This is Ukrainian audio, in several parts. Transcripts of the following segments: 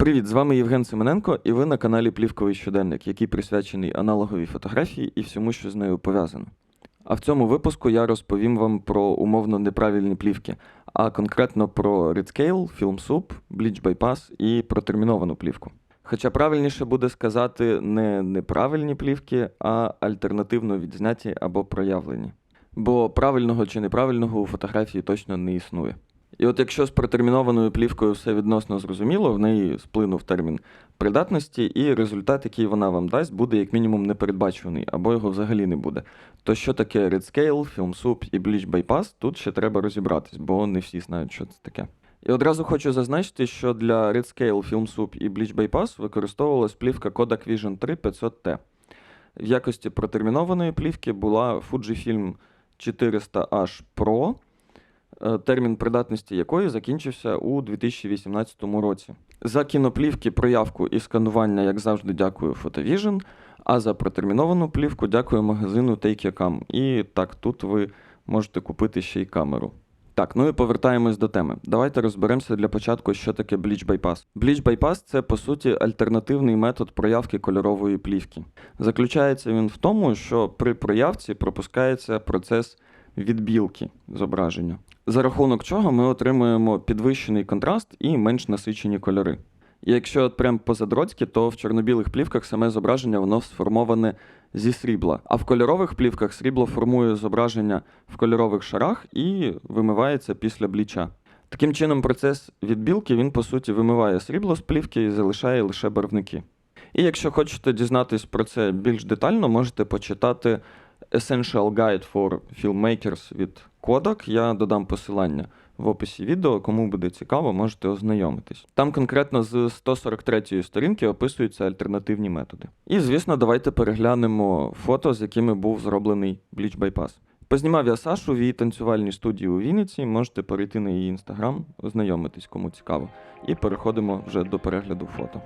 Привіт, з вами Євген Семененко, і ви на каналі Плівковий щоденник, який присвячений аналоговій фотографії і всьому, що з нею пов'язано. А в цьому випуску я розповім вам про умовно неправильні плівки, а конкретно про Redscale, FilmSoup, Bleach Bypass і протерміновану плівку. Хоча правильніше буде сказати не неправильні плівки, а альтернативно відзняті або проявлені. Бо правильного чи неправильного у фотографії точно не існує. І от якщо з протермінованою плівкою все відносно зрозуміло, в неї сплинув термін придатності, і результат, який вона вам дасть, буде як мінімум непередбачуваний, або його взагалі не буде. То що таке Redscale, FilmSoup і Bleach Bypass, тут ще треба розібратись, бо не всі знають, що це таке. І одразу хочу зазначити, що для Redscale, FilmSoup і Bleach Bypass використовувалась плівка Kodak Vision 3 500T. В якості протермінованої плівки була Fujifilm 400H Pro, термін придатності якої закінчився у 2018 році. За кіноплівки, проявку і сканування, як завжди, дякую Photovision, а за протерміновану плівку дякую магазину Take.com. І так, тут ви можете купити ще й камеру. Так, ну і повертаємось до теми. Давайте розберемося для початку, що таке Bleach Bypass. Bleach Bypass – це по суті альтернативний метод проявки кольорової плівки. Заключається він в тому, що при проявці пропускається процес відбілки зображення, за рахунок чого ми отримуємо підвищений контраст і менш насичені кольори. Якщо от прям позадроцьки, то в чорнобілих плівках саме зображення воно сформоване зі срібла. А в кольорових плівках срібло формує зображення в кольорових шарах і вимивається після бліча. Таким чином, процес відбілки він по суті вимиває срібло з плівки і залишає лише барвники. І якщо хочете дізнатись про це більш детально, можете почитати Essential Guide for Filmmakers від Kodak. Я додам посилання в описі відео. Кому буде цікаво, можете ознайомитись. Там конкретно з 143 сторінки описуються альтернативні методи. І, звісно, давайте переглянемо фото, з якими був зроблений Bleach Bypass. Познімав я Сашу в її танцювальній студії у Вінниці. Можете перейти на її інстаграм, ознайомитись, кому цікаво. І переходимо вже до перегляду фото.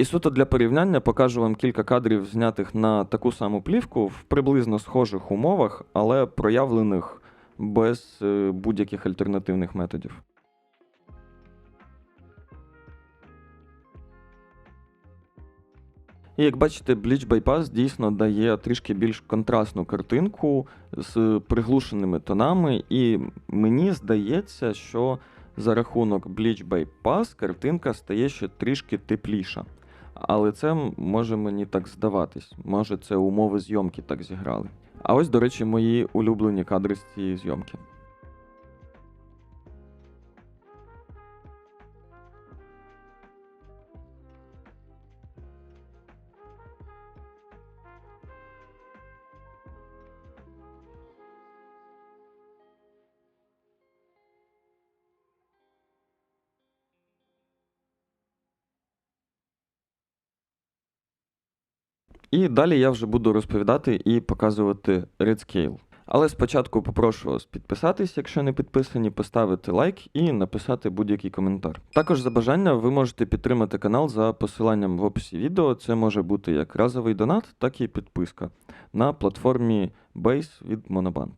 І суто для порівняння покажу вам кілька кадрів, знятих на таку саму плівку в приблизно схожих умовах, але проявлених без е, будь-яких альтернативних методів. І як бачите, Bleach Bypass дійсно дає трішки більш контрастну картинку з приглушеними тонами, і мені здається, що за рахунок Bleach Bypass картинка стає ще трішки тепліша. Але це може мені так здаватись. Може, це умови зйомки так зіграли. А ось, до речі, мої улюблені кадри з цієї зйомки. І далі я вже буду розповідати і показувати Redscale. Але спочатку попрошу вас підписатись, якщо не підписані, поставити лайк і написати будь-який коментар. Також за бажання ви можете підтримати канал за посиланням в описі відео. Це може бути як разовий донат, так і підписка на платформі Base від Monobank.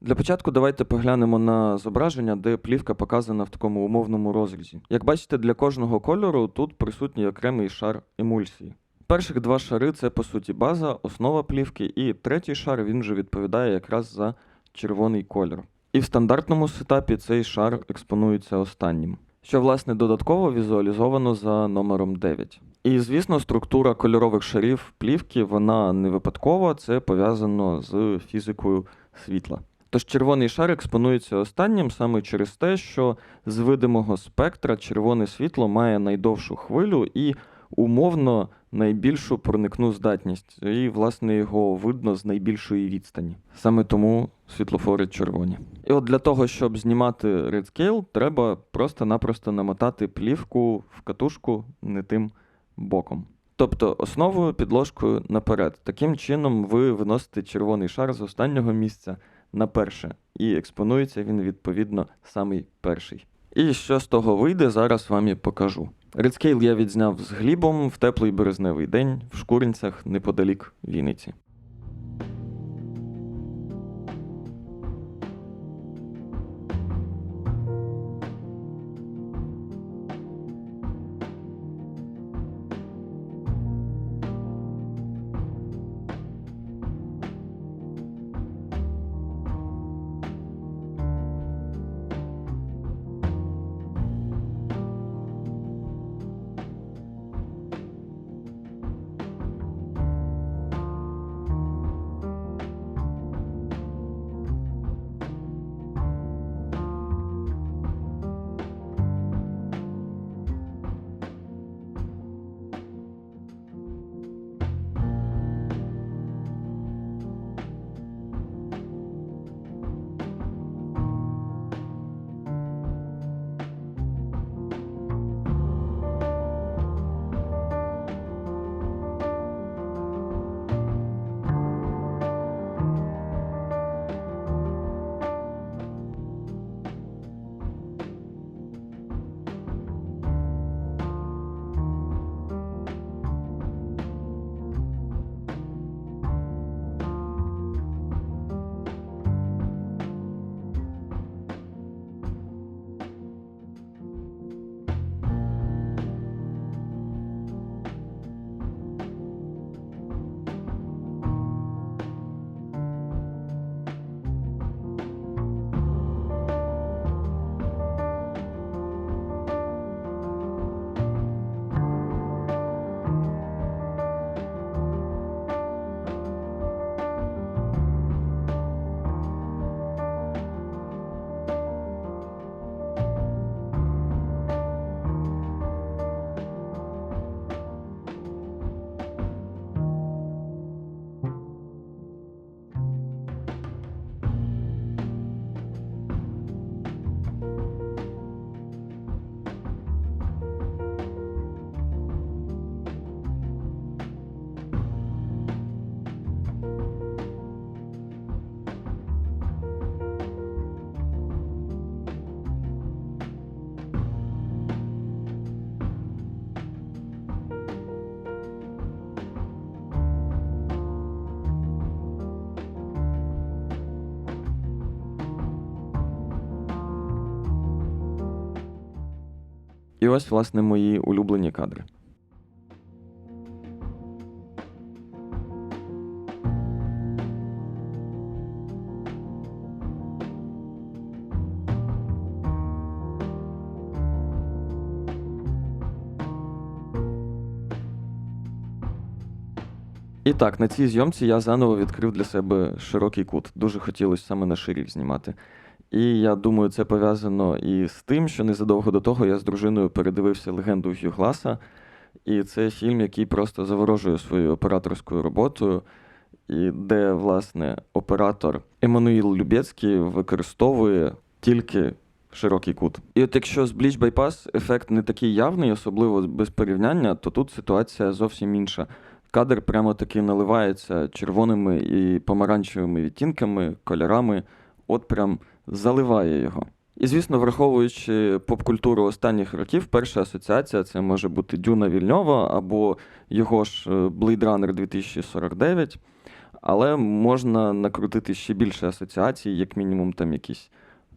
Для початку давайте поглянемо на зображення, де плівка показана в такому умовному розрізі. Як бачите, для кожного кольору тут присутній окремий шар емульсії. Перших два шари це по суті база, основа плівки, і третій шар він вже відповідає якраз за червоний кольор. І в стандартному сетапі цей шар експонується останнім, що власне додатково візуалізовано за номером 9. І звісно, структура кольорових шарів плівки вона не випадкова, це пов'язано з фізикою світла. Тож червоний шар експонується останнім саме через те, що з видимого спектра червоне світло має найдовшу хвилю і умовно найбільшу проникну здатність, і, власне, його видно з найбільшої відстані. Саме тому світлофори червоні. І от для того, щоб знімати Redscale, треба просто-напросто намотати плівку в катушку не тим боком. Тобто основою підложкою наперед. Таким чином ви виносите червоний шар з останнього місця на перше, і експонується він відповідно самий перший. І що з того вийде, зараз вам і покажу. Redscale я відзняв з глібом в теплий березневий день в Шкуринцях неподалік Вінниці. Ось, власне, мої улюблені кадри. І так, на цій зйомці я заново відкрив для себе широкий кут. Дуже хотілося саме на ширік знімати. І я думаю, це пов'язано і з тим, що незадовго до того я з дружиною передивився легенду Хью Гласа. І це фільм, який просто заворожує своєю операторською роботою, і де, власне, оператор Еммануїл Любецький використовує тільки широкий кут. І от якщо з Bleach Bypass ефект не такий явний, особливо без порівняння, то тут ситуація зовсім інша. Кадр прямо таки наливається червоними і помаранчевими відтінками, кольорами, от прям заливає його. І, звісно, враховуючи поп-культуру останніх років, перша асоціація це може бути Дюна Вільньова або його ж е, Blade Runner 2049. Але можна накрутити ще більше асоціацій, як мінімум, там якийсь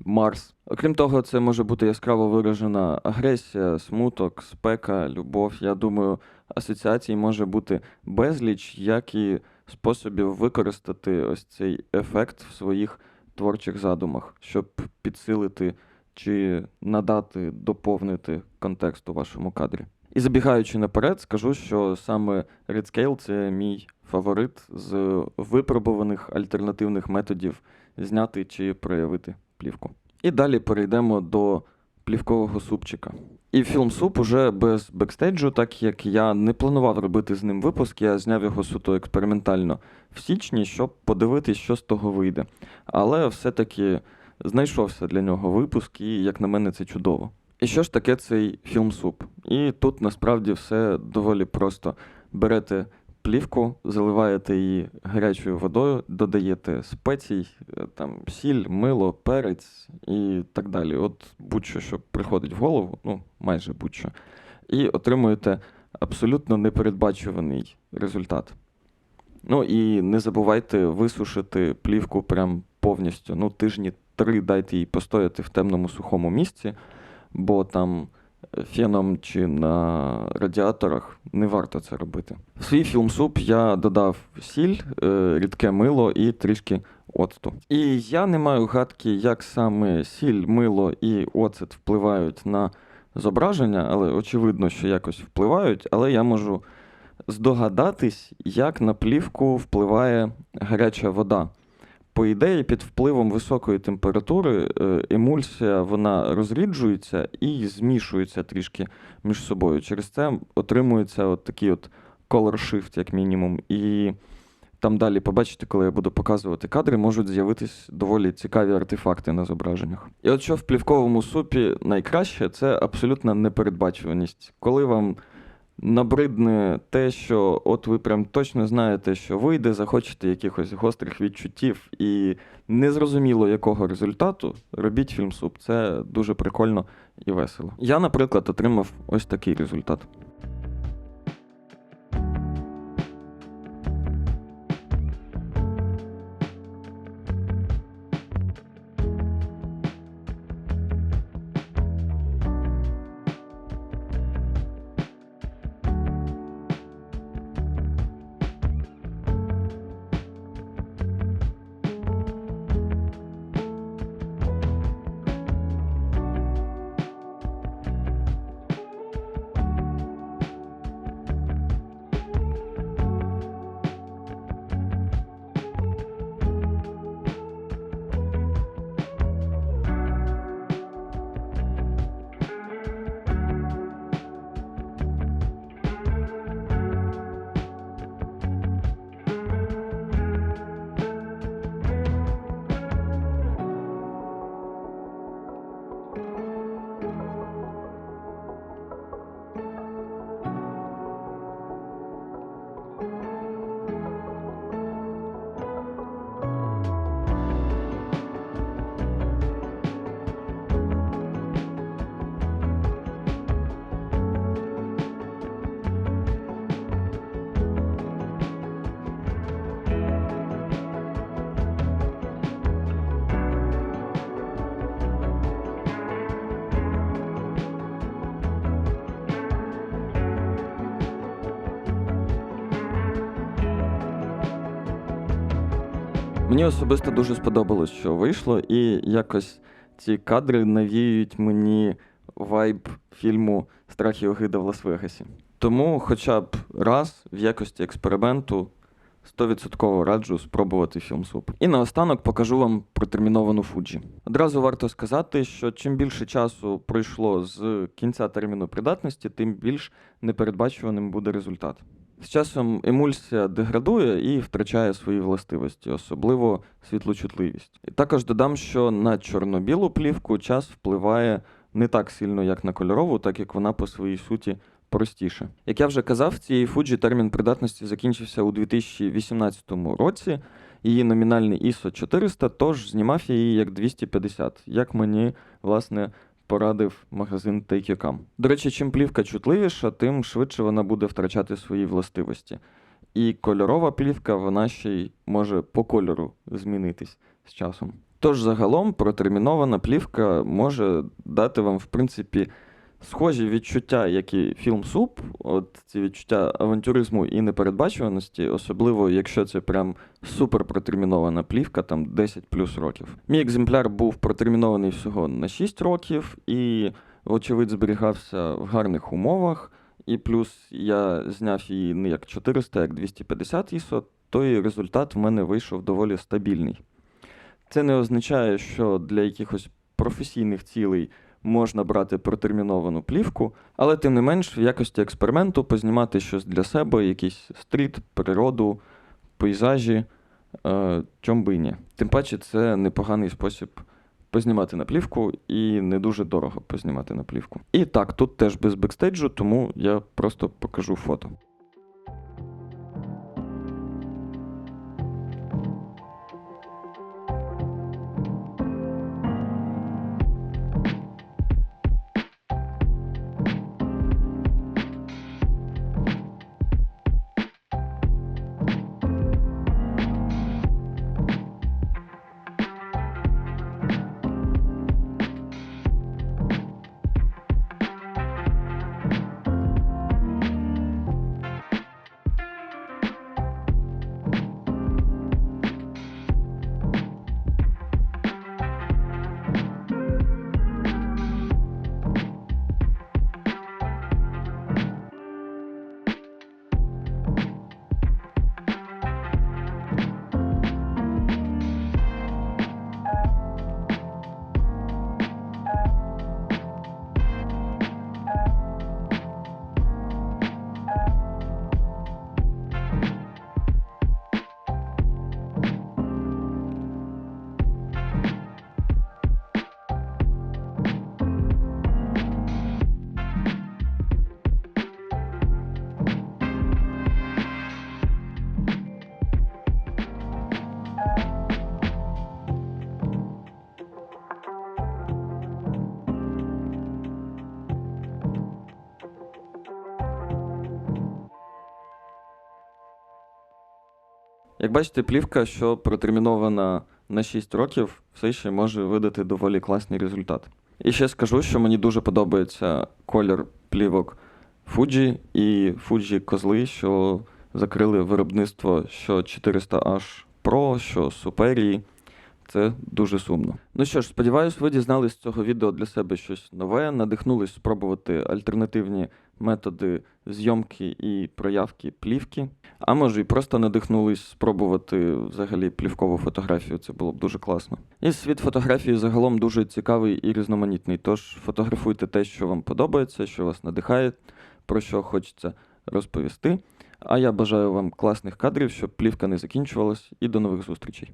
Марс. Окрім того, це може бути яскраво виражена агресія, смуток, спека, любов. Я думаю, асоціацій може бути безліч, як і способів використати ось цей ефект в своїх творчих задумах, щоб підсилити чи надати, доповнити контекст у вашому кадрі. І забігаючи наперед, скажу, що саме Redscale – це мій фаворит з випробуваних альтернативних методів зняти чи проявити плівку. І далі перейдемо до плівкового супчика. І фільм суп уже без бекстейджу, так як я не планував робити з ним випуск, я зняв його суто експериментально в січні, щоб подивитись, що з того вийде. Але все-таки знайшовся для нього випуск, і, як на мене, це чудово. І що ж таке цей фільм суп? І тут насправді все доволі просто. Берете плівку, заливаєте її гарячою водою, додаєте спецій, е, там сіль, мило, перець і так далі. От будь-що, що приходить в голову, ну майже будь-що, і отримуєте абсолютно непередбачуваний результат. Ну і не забувайте висушити плівку прям повністю. Ну, тижні три дайте їй постояти в темному сухому місці, бо там феном чи на радіаторах не варто це робити. В свій фільм-суп я додав сіль, е, рідке мило і трішки оцту. І я не маю гадки, як саме сіль, мило і оцет впливають на зображення, але очевидно, що якось впливають, але я можу здогадатись, як на плівку впливає гаряча вода. По ідеї, під впливом високої температури е, емульсія вона розріджується і змішується трішки між собою. Через це отримується от такий от color shift, як мінімум. І там далі, побачите, коли я буду показувати кадри, можуть з'явитись доволі цікаві артефакти на зображеннях. І от що в плівковому супі найкраще, це абсолютна непередбачуваність. Коли вам набридне те, що от ви прям точно знаєте, що вийде, захочете якихось гострих відчуттів і незрозуміло якого результату, робіть фільм суп. Це дуже прикольно і весело. Я, наприклад, отримав ось такий результат. Мені особисто дуже сподобалось, що вийшло, і якось ці кадри навіюють мені вайб фільму Страх і огида в Лас-Вегасі. Тому хоча б раз в якості експерименту 100% раджу спробувати фільм суп. І наостанок покажу вам протерміновану Фуджі. Одразу варто сказати, що чим більше часу пройшло з кінця терміну придатності, тим більш непередбачуваним буде результат. З часом емульсія деградує і втрачає свої властивості, особливо світлочутливість. І також додам, що на чорно-білу плівку час впливає не так сильно, як на кольорову, так як вона по своїй суті простіше. Як я вже казав, цієї Fuji термін придатності закінчився у 2018 році. Її номінальний ISO 400, тож знімав я її як 250, як мені, власне, порадив магазин Take.com. До речі, чим плівка чутливіша, тим швидше вона буде втрачати свої властивості. І кольорова плівка, вона ще й може по кольору змінитись з часом. Тож загалом протермінована плівка може дати вам, в принципі, схожі відчуття, як і фільм Суп, от ці відчуття авантюризму і непередбачуваності, особливо якщо це прям супер протермінована плівка, там 10 плюс років. Мій екземпляр був протермінований всього на 6 років і, вочевидь, зберігався в гарних умовах. І плюс я зняв її не як 400, а як 250 ISO, то і результат в мене вийшов доволі стабільний. Це не означає, що для якихось професійних цілей можна брати протерміновану плівку, але тим не менш, в якості експерименту познімати щось для себе, якийсь стріт, природу, пейзажі, е, чом би і ні. Тим паче, це непоганий спосіб познімати на плівку і не дуже дорого познімати на плівку. І так, тут теж без бекстейджу, тому я просто покажу фото. Як бачите, плівка, що протермінована на 6 років, все ще може видати доволі класний результат. І ще скажу, що мені дуже подобається колір плівок Fuji і Fuji козли, що закрили виробництво що 400H Pro, що Superii. Це дуже сумно. Ну що ж, сподіваюсь, ви дізнались з цього відео для себе щось нове, надихнулись спробувати альтернативні методи зйомки і проявки плівки. А може, і просто надихнулись спробувати взагалі плівкову фотографію. Це було б дуже класно. І світ фотографії загалом дуже цікавий і різноманітний. Тож фотографуйте те, що вам подобається, що вас надихає, про що хочеться розповісти. А я бажаю вам класних кадрів, щоб плівка не закінчувалась, і до нових зустрічей.